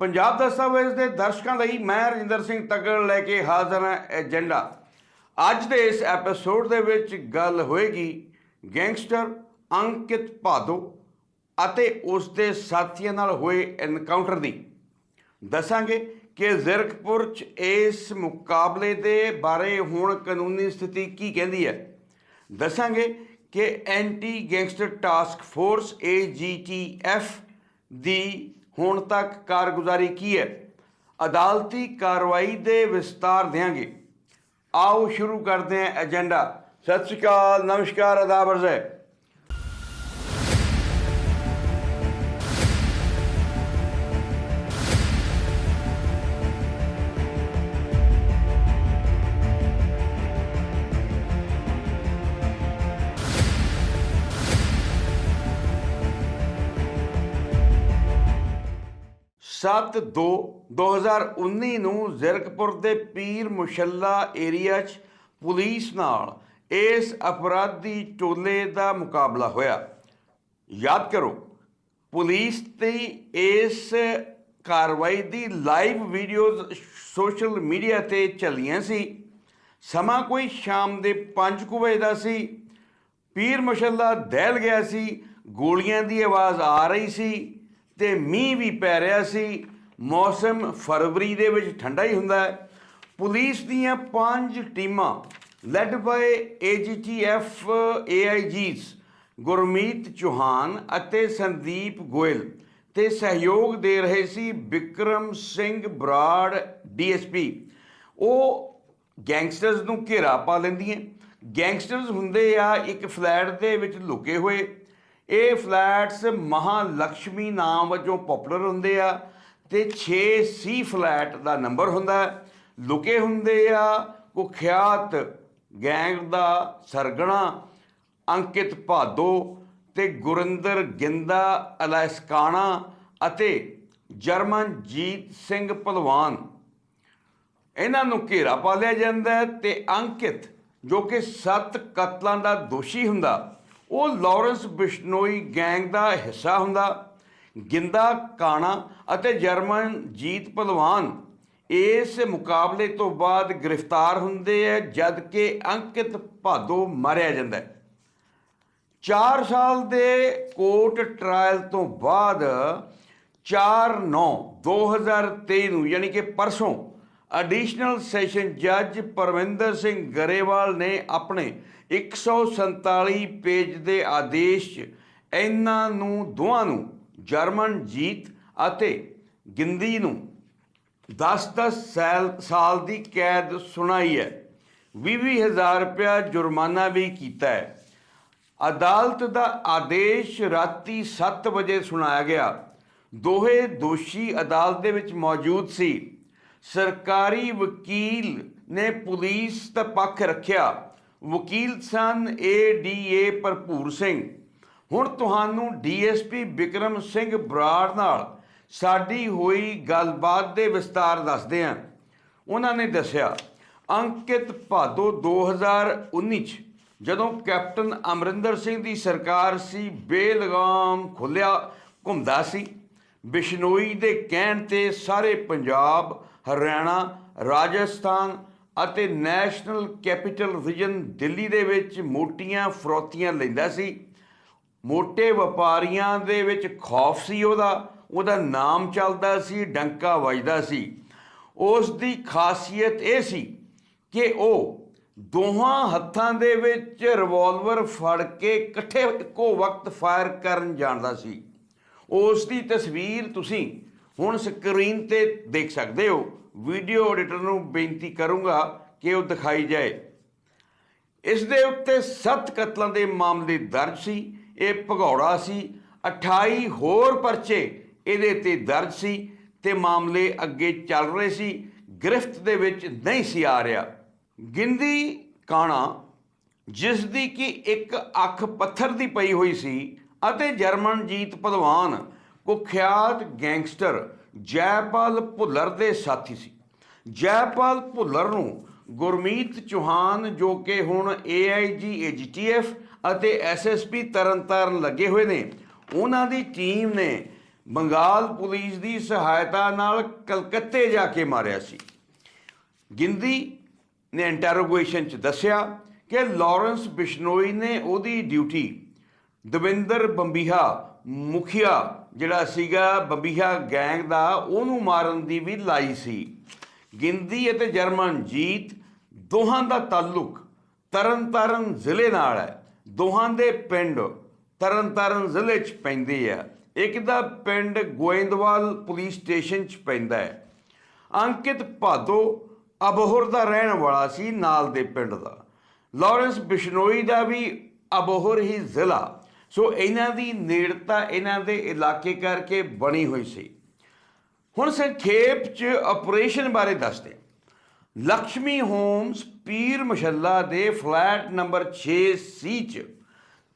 ਪੰਜਾਬ ਦਸਤਾਵੇਜ਼ ਦੇ ਦਰਸ਼ਕਾਂ ਲਈ ਮੈਂ ਰਜਿੰਦਰ ਸਿੰਘ ਤਗੜ ਲੈ ਕੇ ਹਾਜ਼ਰ ਹਾਂ ਏਜੰਡਾ। ਅੱਜ ਦੇ ਇਸ ਐਪੀਸੋਡ ਦੇ ਵਿੱਚ ਗੱਲ ਹੋਏਗੀ ਗੈਂਗਸਟਰ ਅੰਕਿਤ ਭਾਦੋ ਅਤੇ ਉਸ ਦੇ ਸਾਥੀਆਂ ਨਾਲ ਹੋਏ ਐਨਕਾਊਂਟਰ ਦੀ। ਦੱਸਾਂਗੇ ਕਿ ਜ਼ਿਰਕਪੁਰ ਚ ਇਸ ਮੁਕਾਬਲੇ ਦੇ ਬਾਰੇ ਹੁਣ ਕਾਨੂੰਨੀ ਸਥਿਤੀ ਕੀ ਕਹਿੰਦੀ ਹੈ। ਦੱਸਾਂਗੇ ਕਿ anti gangster task force AGTF ਦੀ ਹੁਣ ਤੱਕ ਕਾਰਗੁਜ਼ਾਰੀ ਕੀ ਹੈ? ਅਦਾਲਤੀ ਕਾਰਵਾਈ ਦੇ ਵਿਸਤਾਰ ਦਿਆਂਗੇ। ਆਓ ਸ਼ੁਰੂ ਕਰਦੇ ਹਾਂ ਏਜੰਡਾ ਸਤਿ ਸ਼੍ਰੀ ਅਕਾਲ, ਨਮਸਕਾਰ ਆਦਾਬ ਅਰਜ਼। ਹੈ ਸੱਤ ਦੋ 2019 ਨੂੰ ਜ਼ਿਰਕਪੁਰ ਦੇ ਪੀਰ ਮੁਸ਼ੱਲਾ ਏਰੀਆ 'ਚ ਪੁਲਿਸ ਨਾਲ ਇਸ ਅਪਰਾਧੀ ਟੋਲੇ ਦਾ ਮੁਕਾਬਲਾ ਹੋਇਆ। ਯਾਦ ਕਰੋ, ਪੁਲਿਸ ਦੀ ਇਸ ਕਾਰਵਾਈ ਦੀ ਲਾਈਵ ਵੀਡੀਓਜ਼ ਸੋਸ਼ਲ ਮੀਡੀਆ ਤੇ ਚੱਲੀਆਂ ਸੀ। ਸਮਾਂ ਕੋਈ ਸ਼ਾਮ ਦੇ 5 ਕੁ ਵਜੇ ਦਾ ਸੀ। ਪੀਰ ਮੁਸ਼ੱਲਾ ਦਹਿਲ ਗਿਆ ਸੀ, ਗੋਲੀਆਂ ਦੀ ਆਵਾਜ਼ ਆ ਰਹੀ ਸੀ। ਤੇ ਮੀਂਹ ਵੀ ਪੈ ਰਿਹਾ ਸੀ। ਮੌਸਮ ਫਰਵਰੀ ਦੇ ਵਿੱਚ ਠੰਡਾ ਹੀ ਹੁੰਦਾ ਹੈ। ਪੁਲਿਸ ਦੀਆਂ ਪੰਜ ਟੀਮਾਂ led by AGTF AIGs Gurmeet Chauhan ਅਤੇ ਸੰਦੀਪ ਗੋਇਲ ਤੇ ਸਹਿਯੋਗ ਦੇ ਰਹੇ ਸੀ ਵਿਕਰਮ ਸਿੰਘ ਬਰਾੜ DSP ਉਹ ਗੈਂਗਸਟਰਸ ਨੂੰ ਘੇਰਾ ਪਾ ਲੈਂਦੀਆਂ। ਗੈਂਗਸਟਰਸ ਹੁੰਦੇ ਆ ਇੱਕ ਫਲੈਟ ਦੇ ਵਿੱਚ ਲੁਕੇ ਹੋਏ। ਇਹ ਫਲੈਟਸ ਮਹਾਲక్ష్ਮੀ ਨਾਮ ਵਜੋਂ ਪਪੂਲਰ ਹੁੰਦੇ ਆ ਤੇ 6 ਸੀ ਫਲੈਟ ਦਾ ਨੰਬਰ ਹੁੰਦਾ ਲੁਕੇ ਹੁੰਦੇ ਆ, ਕੁਖਿਆਤ ਗੈਂਗ ਦਾ ਸਰਗਣਾ, ਅੰਕਿਤ ਭਾਦੋ ਤੇ ਗੁਰਿੰਦਰ ਗਿੰਦਾ, ਅਲੈਸਕਾਣਾ ਅਤੇ ਜਰਮਨਜੀਤ ਸਿੰਘ ਭਲਵਾਨ। ਇਹਨਾਂ ਨੂੰ ਘੇਰਾ ਪਾ ਲਿਆ ਜਾਂਦਾ ਹੈ ਤੇ ਅੰਕਿਤ ਜੋ ਕਿ ਸੱਤ ਕਤਲਾਂ ਦਾ ਦੋਸ਼ੀ ਹੁੰਦਾ। ਉਹ ਲਾਰੈਂਸ ਬਿਸ਼ਨੋਈ ਗੈਂਗ ਦਾ ਹਿੱਸਾ ਹੁੰਦਾ। ਗਿੰਦਾ ਕਾਣਾ ਅਤੇ ਜਰਮਨ ਜੀਤ ਪਹਿਲਵਾਨ ਇਸ ਮੁਕਾਬਲੇ ਤੋਂ ਬਾਅਦ ਗ੍ਰਿਫਤਾਰ ਹੁੰਦੇ ਹੈ ਜਦ ਕਿ ਅੰਕਿਤ ਭਾਦੋ ਮਾਰਿਆ ਜਾਂਦਾ ਹੈ। 4 ਸਾਲ ਦੇ ਕੋਰਟ ਟ੍ਰਾਇਲ ਤੋਂ ਬਾਅਦ 4/9/2023 ਨੂੰ ਯਾਨੀ ਕਿ ਪਰਸੋਂ, ਐਡੀਸ਼ਨਲ ਸੈਸ਼ਨ ਜੱਜ ਪਰਵਿੰਦਰ ਸਿੰਘ ਗਰੇਵਾਲ ਨੇ ਆਪਣੇ 147 ਪੇਜ ਦੇ ਆਦੇਸ਼ 'ਚ ਇਹਨਾਂ ਨੂੰ ਦੋਵਾਂ ਨੂੰ, ਜਰਮਨ ਜੀਤ ਅਤੇ ਗਿੰਦੀ ਨੂੰ 10-10 ਸਾਲ ਸਾਲ ਦੀ ਕੈਦ ਸੁਣਾਈ ਹੈ। 20 ਹਜ਼ਾਰ ਰੁਪਇਆ ਜੁਰਮਾਨਾ ਵੀ ਕੀਤਾ ਹੈ। ਅਦਾਲਤ ਦਾ ਆਦੇਸ਼ ਰਾਤੀ 7 ਵਜੇ ਸੁਣਾਇਆ ਗਿਆ। ਦੋਹੇ ਦੋਸ਼ੀ ਅਦਾਲਤ ਦੇ ਵਿੱਚ ਮੌਜੂਦ ਸੀ। ਸਰਕਾਰੀ ਵਕੀਲ ਨੇ ਪੁਲਿਸ ਦਾ ਪੱਖ ਰੱਖਿਆ। ਵਕੀਲ ਸਨ ਏ ਡੀ ਏ ਭਰਪੂਰ ਸਿੰਘ। ਹੁਣ ਤੁਹਾਨੂੰ ਡੀਐਸਪੀ ਵਿਕਰਮ ਸਿੰਘ ਬਰਾੜ ਨਾਲ ਸਾਡੀ ਹੋਈ ਗੱਲਬਾਤ ਦੇ ਵਿਸਤਾਰ ਦੱਸਦੇ ਹਾਂ। ਉਹਨਾਂ ਨੇ ਦੱਸਿਆ, ਅੰਕਿਤ ਭਾਦੋ 2019 ਚ ਜਦੋਂ ਕੈਪਟਨ ਅਮਰਿੰਦਰ ਸਿੰਘ ਦੀ ਸਰਕਾਰ ਸੀ, ਬੇਲਗਾਮ ਖੁੱਲਿਆ ਘੁੰਮਦਾ ਸੀ। ਬਿਸ਼ਨੋਈ ਦੇ ਕਹਿਣ ਤੇ ਸਾਰੇ ਪੰਜਾਬ, ਹਰਿਆਣਾ, ਰਾਜਸਥਾਨ ਅਤੇ ਨੈਸ਼ਨਲ ਕੈਪੀਟਲ ਰੀਜਨ ਦਿੱਲੀ ਦੇ ਵਿੱਚ ਮੋਟੀਆਂ ਫਰੋਤੀਆਂ ਲੈਂਦਾ ਸੀ। ਮੋٹے ਵਪਾਰੀਆਂ ਦੇ ਵਿੱਚ ਖੌਫ ਸੀ ਉਹਦਾ। ਉਹਦਾ ਨਾਮ ਚੱਲਦਾ ਸੀ, ਡੰਕਾ ਵੱਜਦਾ ਸੀ। ਉਸ ਦੀ ਖਾਸੀਅਤ ਇਹ ਸੀ ਕਿ ਉਹ ਦੋਹਾਂ ਹੱਥਾਂ ਦੇ ਵਿੱਚ ਰਿਵਾਲਵਰ ਫੜ ਕੇ ਇਕੱਠੇ ਇੱਕੋ ਵਕਤ ਫਾਇਰ ਕਰਨ ਜਾਣਦਾ ਸੀ। ਉਸ ਦੀ ਤਸਵੀਰ ਤੁਸੀਂ ਹੁਣ ਸਕਰੀਨ ਤੇ ਦੇਖ ਸਕਦੇ ਹੋ। ਵੀਡੀਓ ਐਡੀਟਰ ਨੂੰ ਬੇਨਤੀ ਕਰੂੰਗਾ ਕਿ ਉਹ ਦਿਖਾਈ ਜਾਏ। ਇਸ ਦੇ ਉੱਤੇ ਸੱਤ ਕਤਲਾਂ ਦੇ ਮਾਮਲੇ ਦਰਜ ਸੀ, ਇਹ ਭਗੌੜਾ ਸੀ 28 ਹੋਰ ਪਰਚੇ ਇਹਦੇ ਤੇ ਦਰਜ ਸੀ ਤੇ ਮਾਮਲੇ ਅੱਗੇ ਚੱਲ ਰਹੇ ਸੀ, ਗ੍ਰਿਫਤ ਦੇ ਵਿੱਚ ਨਹੀਂ ਸੀ ਆ ਰਿਹਾ। ਗਿੰਦੀ ਕਾਣਾ, ਜਿਸ ਦੀ ਕਿ ਇੱਕ ਅੱਖ ਪੱਥਰ ਦੀ ਪਈ ਹੋਈ ਸੀ ਅਤੇ ਜਰਮਨਜੀਤ ਪਹਿਲਵਾਨ ਕੁਖਿਆਤ ਗੈਂਗਸਟਰ ਜੈਪਾਲ ਭੁੱਲਰ ਦੇ ਸਾਥੀ ਸੀ। ਜੈਪਾਲ ਭੁੱਲਰ ਨੂੰ ਗੁਰਮੀਤ ਚੌਹਾਨ ਜੋ ਕਿ ਹੁਣ AIG AGTF ਅਤੇ SSP ਤਰਨਤਾਰਨ ਲੱਗੇ ਹੋਏ ਨੇ, ਉਹਨਾਂ ਦੀ ਟੀਮ ਨੇ ਬੰਗਾਲ ਪੁਲਿਸ ਦੀ ਸਹਾਇਤਾ ਨਾਲ ਕਲਕੱਤੇ ਜਾ ਕੇ ਮਾਰਿਆ ਸੀ। ਗਿੰਦੀ ਨੇ ਇੰਟਰੋਗੇਸ਼ਨ ਚ ਦੱਸਿਆ ਕਿ ਲਾਰੈਂਸ ਬਿਸ਼ਨੋਈ ਨੇ ਉਹਦੀ ਡਿਊਟੀ ਦਵਿੰਦਰ ਬੰਬੀਹਾ ਮੁਖੀਆ ਜਿਹੜਾ ਸੀਗਾ ਬੰਬੀਹਾ ਗੈਂਗ ਦਾ, ਉਹਨੂੰ ਮਾਰਨ ਦੀ ਵੀ ਲਾਈ ਸੀ। ਗਿੰਦੀ ਅਤੇ ਜਰਮਨ ਜੀਤ ਦੋਹਾਂ ਦਾ ਤਾਲੁਕ ਤਰਨਤਾਰਨ ਜ਼ਿਲ੍ਹੇ ਨਾਲ ਹੈ। ਦੋਹਾਂ ਦੇ ਪਿੰਡ ਤਰਨਤਾਰਨ ਜ਼ਿਲ੍ਹੇ 'ਚ ਪੈਂਦੇ ਆ। ਇੱਕ ਦਾ ਪਿੰਡ ਗੋਇੰਦਵਾਲ ਪੁਲਿਸ ਸਟੇਸ਼ਨ 'ਚ ਪੈਂਦਾ ਹੈ। ਅੰਕਿਤ ਭਾਦੋ ਅਬੋਹਰ ਦਾ ਰਹਿਣ ਵਾਲਾ ਸੀ ਨਾਲ ਦੇ ਪਿੰਡ ਦਾ। ਲਾਰੈਂਸ ਬਿਸ਼ਨੋਈ ਦਾ ਵੀ ਅਬੋਹਰ ਹੀ ਜ਼ਿਲ੍ਹਾ। ਸੋ ਇਹਨਾਂ ਦੀ ਨੇੜਤਾ ਇਹਨਾਂ ਦੇ ਇਲਾਕੇ ਕਰਕੇ ਬਣੀ ਹੋਈ ਸੀ। ਹੁਣ ਸੰਖੇਪ ਚ ਆਪਰੇਸ਼ਨ ਬਾਰੇ ਦੱਸਦੇ ਹਾਂ। ਲక్ష్ਮੀ ਹੋਮਸ ਪੀਰ ਮਸ਼ੱਲਾ ਦੇ ਫਲੈਟ ਨੰਬਰ 6 ਸੀ ਚ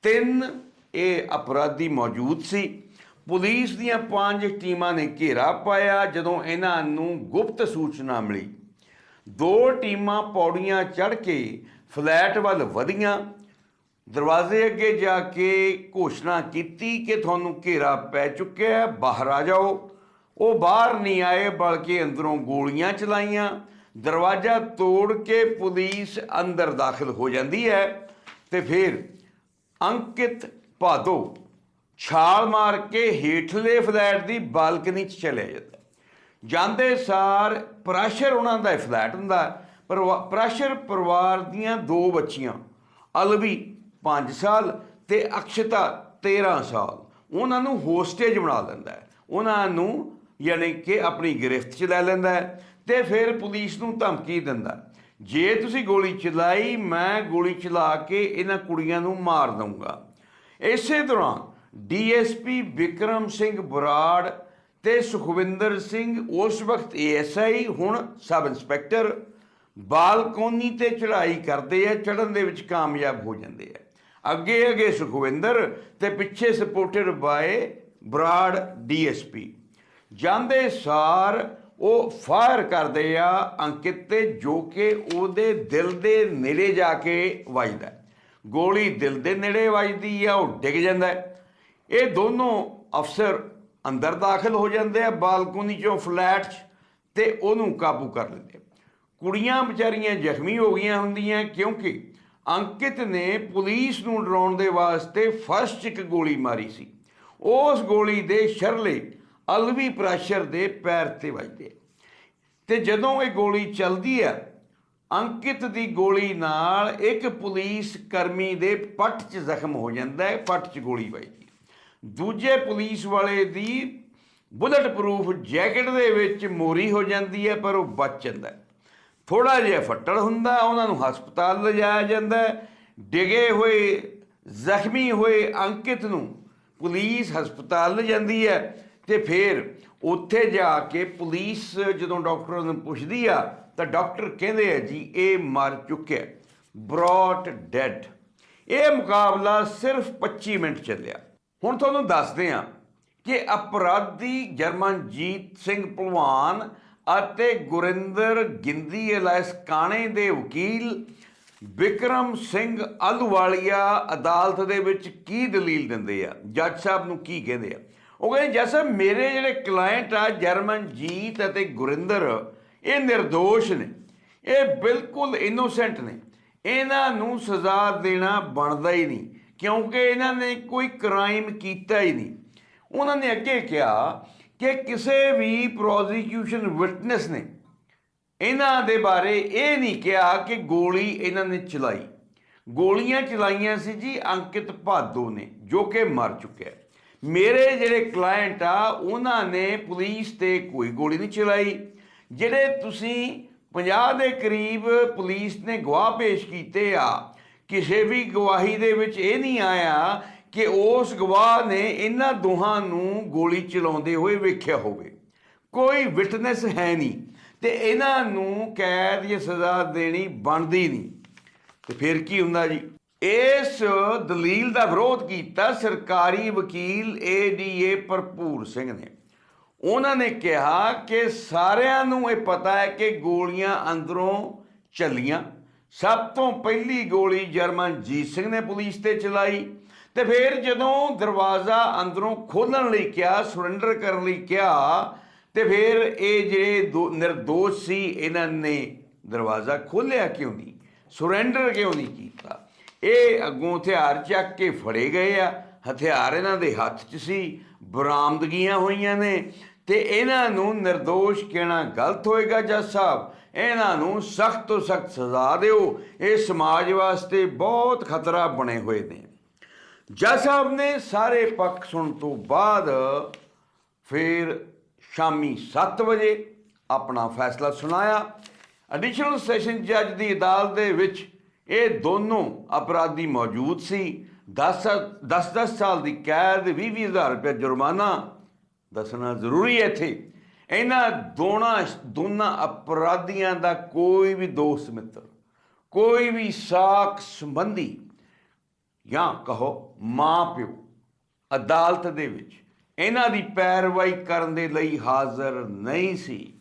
ਤਿੰਨ ਇਹ ਅਪਰਾਧੀ ਮੌਜੂਦ ਸੀ। ਪੁਲਿਸ ਦੀਆਂ ਪੰਜ ਟੀਮਾਂ ਨੇ ਘੇਰਾ ਪਾਇਆ ਜਦੋਂ ਇਹਨਾਂ ਨੂੰ ਗੁਪਤ ਸੂਚਨਾ ਮਿਲੀ। ਦੋ ਟੀਮਾਂ ਪੌੜੀਆਂ ਚੜ੍ਹ ਕੇ ਫਲੈਟ ਵੱਲ ਵਧੀਆਂ। ਦਰਵਾਜ਼ੇ ਅੱਗੇ ਜਾ ਕੇ ਘੋਸ਼ਣਾ ਕੀਤੀ ਕਿ ਤੁਹਾਨੂੰ ਘੇਰਾ ਪੈ ਚੁੱਕਿਆ ਹੈ, ਬਾਹਰ ਆ ਜਾਓ। ਉਹ ਬਾਹਰ ਨਹੀਂ ਆਏ, ਬਲਕਿ ਅੰਦਰੋਂ ਗੋਲੀਆਂ ਚਲਾਈਆਂ। ਦਰਵਾਜ਼ਾ ਤੋੜ ਕੇ ਪੁਲਿਸ ਅੰਦਰ ਦਾਖਲ ਹੋ ਜਾਂਦੀ ਹੈ ਤੇ ਫਿਰ ਅੰਕਿਤ ਭਾਦੋ ਛਾਲ ਮਾਰ ਕੇ ਹੇਠਲੇ ਫਲੈਟ ਦੀ ਬਾਲਕਨੀ 'ਚ ਚਲੇ ਜਾਂਦਾ। ਜਾਂਦੇ ਸਾਰ ਪ੍ਰੈਸ਼ਰ ਉਹਨਾਂ ਦਾ ਫਲੈਟ ਹੁੰਦਾ ਪਰ ਪ੍ਰਾਸ਼ਰ ਪਰਿਵਾਰ ਦੀਆਂ ਦੋ ਬੱਚੀਆਂ, ਅਲਵੀ 5 ਸਾਲ ਤੇ ਅਕਸ਼ਤਾ 13 ਸਾਲ। ਉਹਨਾਂ ਨੂੰ ਹੋਸਟੇਜ ਬਣਾ ਲੈਂਦਾ ਹੈ। ਉਹਨਾਂ ਨੂੰ ਯਾਨੀ ਕਿ ਆਪਣੀ ਗ੍ਰਿਫਤ 'ਚ ਲੈ ਲੈਂਦਾ ਹੈ ਤੇ ਫਿਰ ਪੁਲਿਸ ਨੂੰ ਧਮਕੀ ਦਿੰਦਾ ਜੇ ਤੁਸੀਂ ਗੋਲੀ ਚਲਾਈ, ਮੈਂ ਗੋਲੀ ਚਲਾ ਕੇ ਇਹਨਾਂ ਕੁੜੀਆਂ ਨੂੰ ਮਾਰ ਦਊਂਗਾ। ਇਸੇ ਦੌਰਾਨ ਡੀਐਸਪੀ ਵਿਕਰਮ ਸਿੰਘ ਬਰਾੜ ਤੇ ਸੁਖਵਿੰਦਰ ਸਿੰਘ, ਉਸ ਵਕਤ ਏਐਸਆਈ, ਹੁਣ ਸਬ ਇੰਸਪੈਕਟਰ, ਬਾਲਕੋਨੀ ਤੇ ਚੜ੍ਹਾਈ ਕਰਦੇ ਆ ਚੜਨ ਦੇ ਵਿੱਚ ਕਾਮਯਾਬ ਹੋ ਜਾਂਦੇ ਆ। ਅੱਗੇ ਅੱਗੇ ਸੁਖਵਿੰਦਰ ਤੇ ਪਿੱਛੇ ਸਪੋਰਟਡ ਬਾਏ ਬਰਾੜ ਡੀਐਸਪੀ। ਜਾਂਦੇ ਸਾਰ ਉਹ ਫਾਇਰ ਕਰਦੇ ਆ, ਅੰਕਿਤ ਤੇ ਜੋ ਕਿ ਉਹਦੇ ਦਿਲ ਦੇ ਨੇੜੇ ਜਾ ਕੇ ਵੱਜਦਾ ਗੋਲੀ ਦਿਲ ਦੇ ਨੇੜੇ ਵੱਜਦੀ ਆ, ਉਹ ਡਿੱਗ ਜਾਂਦਾ ਇਹ ਦੋਨੋਂ ਅਫਸਰ ਅੰਦਰ ਦਾਖਲ ਹੋ ਜਾਂਦੇ ਆ, ਬਾਲਕੋਨੀ ਚੋਂ ਫਲੈਟ 'ਚ ਤੇ ਉਹਨੂੰ ਕਾਬੂ ਕਰ ਲੈਂਦੇ ਕੁੜੀਆਂ ਵਿਚਾਰੀਆਂ ਜ਼ਖਮੀ ਹੋ ਗਈਆਂ ਹੁੰਦੀਆਂ ਕਿਉਂਕਿ ਅੰਕਿਤ ਨੇ ਪੁਲਿਸ ਨੂੰ ਡਰਾਉਣ ਦੇ ਵਾਸਤੇ ਫਸਟ ਇੱਕ ਗੋਲੀ ਮਾਰੀ ਸੀ। ਉਸ ਗੋਲੀ ਦੇ ਸ਼ਰਲੇ ਅਲਵੀ ਪ੍ਰੈਸ਼ਰ ਦੇ ਪੈਰ ਤੇ ਵੱਜਦੇ ਆ। ਤੇ ਜਦੋਂ ਇਹ ਗੋਲੀ ਚੱਲਦੀ ਆ, ਅੰਕਿਤ ਦੀ ਗੋਲੀ ਨਾਲ ਇੱਕ ਪੁਲਿਸ ਕਰਮੀ ਦੇ ਪੱਟ 'ਚ ਜ਼ਖਮ ਹੋ ਜਾਂਦਾ ਹੈ ਪੱਟ 'ਚ ਗੋਲੀ ਵੱਜਦੀ ਦੂਜੇ ਪੁਲਿਸ ਵਾਲੇ ਦੀ ਬੁਲਟ ਪ੍ਰੂਫ ਜੈਕਟ ਦੇ ਵਿੱਚ ਮੋਰੀ ਹੋ ਜਾਂਦੀ ਹੈ ਪਰ ਉਹ ਬਚ ਜਾਂਦਾ ਹੈ। ਥੋੜਾ ਜਿਹਾ ਫੱਟੜ ਹੁੰਦਾ, ਉਹਨਾਂ ਨੂੰ ਹਸਪਤਾਲ ਲਿਜਾਇਆ ਜਾਂਦਾ ਹੈ। ਡਿਗੇ ਹੋਏ, ਜ਼ਖਮੀ ਹੋਏ ਅੰਕਿਤ ਨੂੰ ਪੁਲਿਸ ਹਸਪਤਾਲ ਲਿਜਾਂਦੀ ਹੈ ਤੇ ਫਿਰ ਉੱਥੇ ਜਾ ਕੇ ਪੁਲਿਸ ਜਦੋਂ ਡਾਕਟਰ ਨੂੰ ਪੁੱਛਦੀ ਆ, ਤਾਂ ਡਾਕਟਰ ਕਹਿੰਦੇ ਆ, ਜੀ, ਇਹ ਮਰ ਚੁੱਕਿਆ ਬ੍ਰੌਟ ਡੈਡ। ਇਹ ਮੁਕਾਬਲਾ ਸਿਰਫ 25 ਮਿੰਟ ਚੱਲਿਆ। ਹੁਣ ਤੁਹਾਨੂੰ ਦੱਸਦੇ ਹਾਂ ਕਿ ਅਪਰਾਧੀ ਜਰਮਨਜੀਤ ਸਿੰਘ ਭਲਵਾਨ ਅਤੇ ਗੁਰਿੰਦਰ ਗਿੰਦੀ ਐਲਾਇਸ ਕਾਣੇ ਦੇ ਵਕੀਲ ਵਿਕਰਮ ਸਿੰਘ ਅਲਵਾਲੀਆ ਅਦਾਲਤ ਦੇ ਵਿੱਚ ਕੀ ਦਲੀਲ ਦਿੰਦੇ ਆ? ਜੱਜ ਸਾਹਿਬ ਨੂੰ ਕੀ ਕਹਿੰਦੇ ਆ? ਉਹ ਕਹਿੰਦੇ ਜੈਸਾ ਮੇਰੇ ਜਿਹੜੇ ਕਲਾਇੰਟ ਆ, ਜਰਮਨਜੀਤ ਅਤੇ ਗੁਰਿੰਦਰ, ਇਹ નિર્ਦੋਸ਼ ਨੇ। ਇਹ ਬਿਲਕੁਲ ਇਨੋਸੈਂਟ ਨੇ। ਇਹਨਾਂ ਨੂੰ ਸਜ਼ਾ ਦੇਣਾ ਬਣਦਾ ਹੀ ਨਹੀਂ, ਕਿਉਂਕਿ ਇਹਨਾਂ ਨੇ ਕੋਈ ਕ੍ਰਾਈਮ ਕੀਤਾ ਹੀ ਨਹੀਂ। ਉਹਨਾਂ ਨੇ ਅੱਗੇ ਕਿਹਾ ਕਿ ਕਿਸੇ ਵੀ ਪ੍ਰੋਸੀਕਿਊਸ਼ਨ ਵਿਟਨੈਸ ਨੇ ਇਹਨਾਂ ਦੇ ਬਾਰੇ ਇਹ ਨਹੀਂ ਕਿਹਾ ਕਿ ਗੋਲੀ ਇਹਨਾਂ ਨੇ ਚਲਾਈ ਗੋਲੀਆਂ ਚਲਾਈਆਂ ਸੀ ਜੀ, ਅੰਕਿਤ ਭਾਦੋ ਨੇ, ਜੋ ਕਿ ਮਰ ਚੁੱਕਿਆ ਹੈ। ਮੇਰੇ ਜਿਹੜੇ ਕਲਾਇੰਟ ਆ, ਉਹਨਾਂ ਨੇ ਪੁਲਿਸ ਤੇ ਕੋਈ ਗੋਲੀ ਨਹੀਂ ਚਲਾਈ ਜਿਹੜੇ ਤੁਸੀਂ 50 ਦੇ ਕਰੀਬ ਪੁਲਿਸ ਨੇ ਗਵਾਹ ਪੇਸ਼ ਕੀਤੇ ਆ, ਕਿਸੇ ਵੀ ਗਵਾਹੀ ਦੇ ਵਿੱਚ ਇਹ ਨਹੀਂ ਆਇਆ ਕਿ ਉਸ ਗਵਾਹ ਨੇ ਇਹਨਾਂ ਦੋਹਾਂ ਨੂੰ ਗੋਲੀ ਚਲਾਉਂਦੇ ਹੋਏ ਵੇਖਿਆ ਹੋਵੇ। ਕੋਈ ਵਿਟਨੈਸ ਹੈ ਨਹੀਂ ਤੇ ਇਹਨਾਂ ਨੂੰ ਕੈਦ ਜਾਂ ਸਜ਼ਾ ਦੇਣੀ ਬਣਦੀ ਨਹੀਂ। ਤੇ ਫਿਰ ਕੀ ਹੁੰਦਾ ਜੀ? ਇਸ ਦਲੀਲ ਦਾ ਵਿਰੋਧ ਕੀਤਾ ਸਰਕਾਰੀ ਵਕੀਲ ਏਡੀਏ ਭਰਪੂਰ ਸਿੰਘ ਨੇ। ਉਹਨਾਂ ਨੇ ਕਿਹਾ ਕਿ ਸਾਰਿਆਂ ਨੂੰ ਇਹ ਪਤਾ ਹੈ ਕਿ ਗੋਲੀਆਂ ਅੰਦਰੋਂ ਚੱਲੀਆਂ। ਸਭ ਤੋਂ ਪਹਿਲੀ ਗੋਲੀ ਜਰਮਨਜੀਤ ਸਿੰਘ ਨੇ ਪੁਲਿਸ ਤੇ ਚਲਾਈ। ਤੇ ਫਿਰ ਜਦੋਂ ਦਰਵਾਜ਼ਾ ਅੰਦਰੋਂ ਖੋਲਣ ਲਈ ਕਿਹਾ ਸੁਰੰਡਰ ਕਰਨ ਲਈ ਕਿਹਾ, ਤੇ ਫਿਰ ਇਹ ਜਿਹੜੇ ਦੋ- ਨਿਰਦੋਸ਼ ਸੀ, ਇਹਨਾਂ ਨੇ ਦਰਵਾਜ਼ਾ ਖੋਲ੍ਹਿਆ ਕਿਉਂ ਨਹੀਂ? ਸੁਰੈਂਡਰ ਕਿਉਂ ਨਹੀਂ ਕੀਤਾ? ਇਹ ਅੱਗੋਂ ਹਥਿਆਰ ਚੱਕ ਕੇ ਫੜੇ ਗਏ ਆ। ਹਥਿਆਰ ਇਹਨਾਂ ਦੇ ਹੱਥ 'ਚ ਸੀ, ਬਰਾਮਦਗੀਆਂ ਹੋਈਆਂ ਨੇ ਤੇ ਇਹਨਾਂ ਨੂੰ ਨਿਰਦੋਸ਼ ਕਹਿਣਾ ਗਲਤ ਹੋਏਗਾ ਜੱਜ ਸਾਹਿਬ। ਇਹਨਾਂ ਨੂੰ ਸਖਤ ਤੋਂ ਸਖਤ ਸਜ਼ਾ ਦਿਓ। ਇਹ ਸਮਾਜ ਵਾਸਤੇ ਬਹੁਤ ਖਤਰਾ ਬਣੇ ਹੋਏ ਨੇ। ਜੱਜ ਸਾਹਿਬ ਨੇ ਸਾਰੇ ਪੱਖ ਸੁਣਨ ਤੋਂ ਬਾਅਦ ਫਿਰ ਸ਼ਾਮੀ 7 ਵਜੇ ਆਪਣਾ ਫੈਸਲਾ ਸੁਣਾਇਆ। ਐਡੀਸ਼ਨਲ ਸੈਸ਼ਨ ਜੱਜ ਦੀ ਅਦਾਲਤ ਦੇ ਵਿੱਚ ਇਹ ਦੋਨੋਂ ਅਪਰਾਧੀ ਮੌਜੂਦ ਸੀ। 10 10 ਸਾਲ ਦੀ ਕੈਦ 20 ਹਜ਼ਾਰ ਰੁਪਏ ਜੁਰਮਾਨਾ ਦੱਸਣਾ ਜ਼ਰੂਰੀ ਹੈ ਇੱਥੇ। ਇਹਨਾਂ ਦੋਨਾਂ ਦੋਨਾਂ ਅਪਰਾਧੀਆਂ ਦਾ ਕੋਈ ਵੀ ਦੋਸਤ ਮਿੱਤਰ, ਕੋਈ ਵੀ ਸਾਖ ਸੰਬੰਧੀ ਜਾਂ ਕਹੋ ਮਾਂ ਪਿਓ, ਅਦਾਲਤ ਦੇ ਵਿੱਚ ਇਹਨਾਂ ਦੀ ਪੈਰਵਾਈ ਕਰਨ ਦੇ ਲਈ ਹਾਜ਼ਰ ਨਹੀਂ ਸੀ।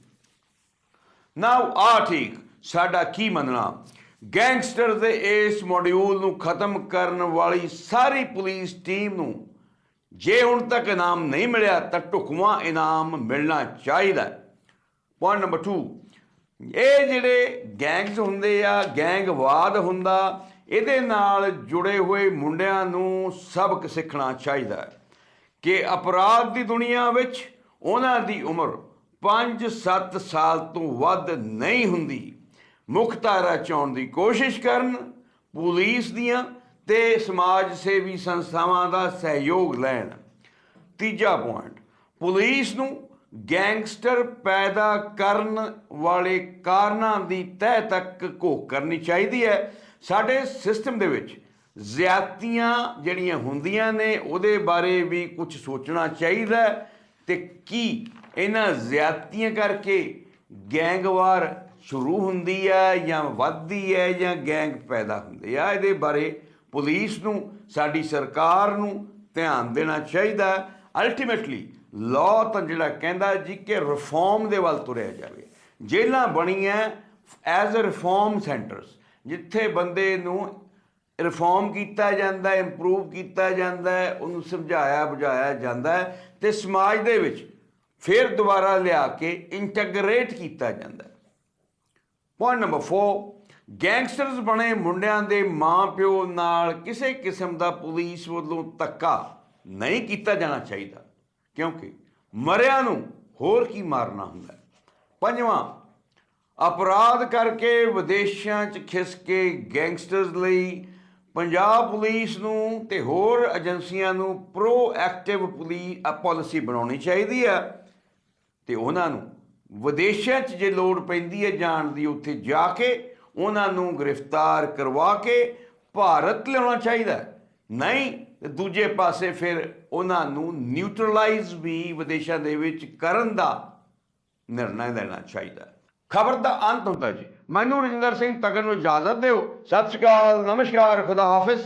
ਨਾਓ ਆ ਠੀਕ, ਸਾਡਾ ਕੀ ਮੰਨਣਾ? ਗੈਂਗਸਟਰ ਦੇ ਇਸ ਮੋਡਿਊਲ ਨੂੰ ਖਤਮ ਕਰਨ ਵਾਲੀ ਸਾਰੀ ਪੁਲਿਸ ਟੀਮ ਨੂੰ ਜੇ ਹੁਣ ਤੱਕ ਇਨਾਮ ਨਹੀਂ ਮਿਲਿਆ, ਤਾਂ ਢੁਕਵਾਂ ਇਨਾਮ ਮਿਲਣਾ ਚਾਹੀਦਾ। ਪੁਆਇੰਟ ਨੰਬਰ 2 ਇਹ ਜਿਹੜੇ ਗੈਂਗਸ ਹੁੰਦੇ ਆ ਗੈਂਗਵਾਦ ਹੁੰਦਾ ਇਹਦੇ ਨਾਲ ਜੁੜੇ ਹੋਏ ਮੁੰਡਿਆਂ ਨੂੰ ਸਬਕ ਸਿੱਖਣਾ ਚਾਹੀਦਾ ਹੈ ਕਿ ਅਪਰਾਧ ਦੀ ਦੁਨੀਆ ਵਿੱਚ ਉਹਨਾਂ ਦੀ ਉਮਰ 5-7 ਸਾਲ ਤੋਂ ਵੱਧ ਨਹੀਂ ਹੁੰਦੀ। ਮੁੱਖ ਧਾਰਾ ਚਾਉਣ ਦੀ ਕੋਸ਼ਿਸ਼ ਕਰਨ, ਪੁਲਿਸ ਦੀਆਂ ਤੇ ਸਮਾਜ ਸੇਵੀ ਸੰਸਥਾਵਾਂ ਦਾ ਸਹਿਯੋਗ ਲੈਣ। ਤੀਜਾ ਪੁਆਇੰਟ, ਪੁਲਿਸ ਨੂੰ ਗੈਂਗਸਟਰ ਪੈਦਾ ਕਰਨ ਵਾਲੇ ਕਾਰਨਾਂ ਦੀ ਤਹਿ ਤੱਕ ਘੋਖ ਕਰਨੀ ਚਾਹੀਦੀ ਹੈ। ਸਾਡੇ ਸਿਸਟਮ ਦੇ ਵਿੱਚ ਜ਼ਿਆਦਤੀਆਂ ਜਿਹੜੀਆਂ ਹੁੰਦੀਆਂ ਨੇ, ਉਹਦੇ ਬਾਰੇ ਵੀ ਕੁਝ ਸੋਚਣਾ ਚਾਹੀਦਾ ਹੈ ਤੇ ਕੀ ਇਹਨਾਂ ਜ਼ਿਆਦਤੀਆਂ ਕਰਕੇ ਗੈਂਗਵਾਰ ਸ਼ੁਰੂ ਹੁੰਦੀ ਹੈ ਜਾਂ ਵੱਧਦੀ ਹੈ ਜਾਂ ਗੈਂਗ ਪੈਦਾ ਹੁੰਦੇ ਆ? ਇਹਦੇ ਬਾਰੇ ਪੁਲਿਸ ਨੂੰ, ਸਾਡੀ ਸਰਕਾਰ ਨੂੰ ਧਿਆਨ ਦੇਣਾ ਚਾਹੀਦਾ ਅਲਟੀਮੇਟਲੀ ਲਾਅ ਤਾਂ ਜਿਹੜਾ ਕਹਿੰਦਾ ਜੀ ਕਿ ਰਿਫਾਰਮ ਦੇ ਵੱਲ ਤੁਰਿਆ ਜਾਵੇ। ਜੇਲ੍ਹਾਂ ਬਣੀਆਂ ਐਜ਼ ਅ ਰਿਫਾਰਮ ਸੈਂਟਰਸ ਜਿੱਥੇ ਬੰਦੇ ਨੂੰ ਰਿਫਾਰਮ ਕੀਤਾ ਜਾਂਦਾ ਹੈ, ਇੰਪਰੂਵ ਕੀਤਾ ਜਾਂਦਾ ਹੈ, ਉਹਨੂੰ ਸਮਝਾਇਆ, ਬੁਝਾਇਆ ਜਾਂਦਾ ਹੈ ਤੇ ਸਮਾਜ ਦੇ ਵਿੱਚ ਫਿਰ ਦੁਬਾਰਾ ਲਿਆ ਕੇ ਇੰਟੀਗ੍ਰੇਟ ਕੀਤਾ ਜਾਂਦਾ ਹੈ। ਪੁਆਇੰਟ ਨੰਬਰ 4 ਗੈਂਗਸਟਰਸ ਬਣੇ ਮੁੰਡਿਆਂ ਦੇ ਮਾਂ-ਪਿਓ ਨਾਲ ਕਿਸੇ ਕਿਸਮ ਦਾ ਪੁਲਿਸ ਵੱਲੋਂ ਧੱਕਾ ਨਹੀਂ ਕੀਤਾ ਜਾਣਾ ਚਾਹੀਦਾ, ਕਿਉਂਕਿ ਮਰਿਆਂ ਨੂੰ ਹੋਰ ਕੀ ਮਾਰਨਾ ਹੁੰਦਾ ਪੰਜਵਾਂ ਅਪਰਾਧ ਕਰਕੇ ਵਿਦੇਸ਼ਾਂ 'ਚ ਖਿਸ ਕੇ ਗੈਂਗਸਟਰਸ ਲਈ, ਪੰਜਾਬ ਪੁਲਿਸ ਨੂੰ ਤੇ ਹੋਰ ਏਜੰਸੀਆਂ ਨੂੰ ਪ੍ਰੋਐਕਟਿਵ ਪੁਲਿਸ ਪਾਲਿਸੀ ਬਣਾਉਣੀ ਚਾਹੀਦੀ ਆ। ਤੇ ਉਹਨਾਂ ਨੂੰ ਵਿਦੇਸ਼ਾਂ 'ਚ ਜੇ ਲੋੜ ਪੈਂਦੀ ਹੈ ਜਾਣ ਦੀ, ਉੱਥੇ ਜਾ ਕੇ ਉਹਨਾਂ ਨੂੰ ਗ੍ਰਿਫਤਾਰ ਕਰਵਾ ਕੇ ਭਾਰਤ ਲਿਆਉਣਾ ਚਾਹੀਦਾ। ਨਹੀਂ ਦੂਜੇ ਪਾਸੇ ਫਿਰ ਉਹਨਾਂ ਨੂੰ ਨਿਊਟਰਲਾਈਜ਼ ਵੀ ਵਿਦੇਸ਼ਾਂ ਦੇ ਵਿੱਚ ਕਰਨ ਦਾ ਨਿਰਣਾ ਲੈਣਾ ਚਾਹੀਦਾ। ਖਬਰ ਦਾ ਅੰਤ ਹੁੰਦਾ ਜੀ। ਮੈਨੂੰ ਰਜਿੰਦਰ ਸਿੰਘ ਤਗਨ ਨੂੰ ਇਜਾਜ਼ਤ ਦਿਓ। ਸਤਿ ਸ਼੍ਰੀ ਅਕਾਲ, ਨਮਸਕਾਰ, ਖੁਦਾ ਹਾਫਿਜ਼।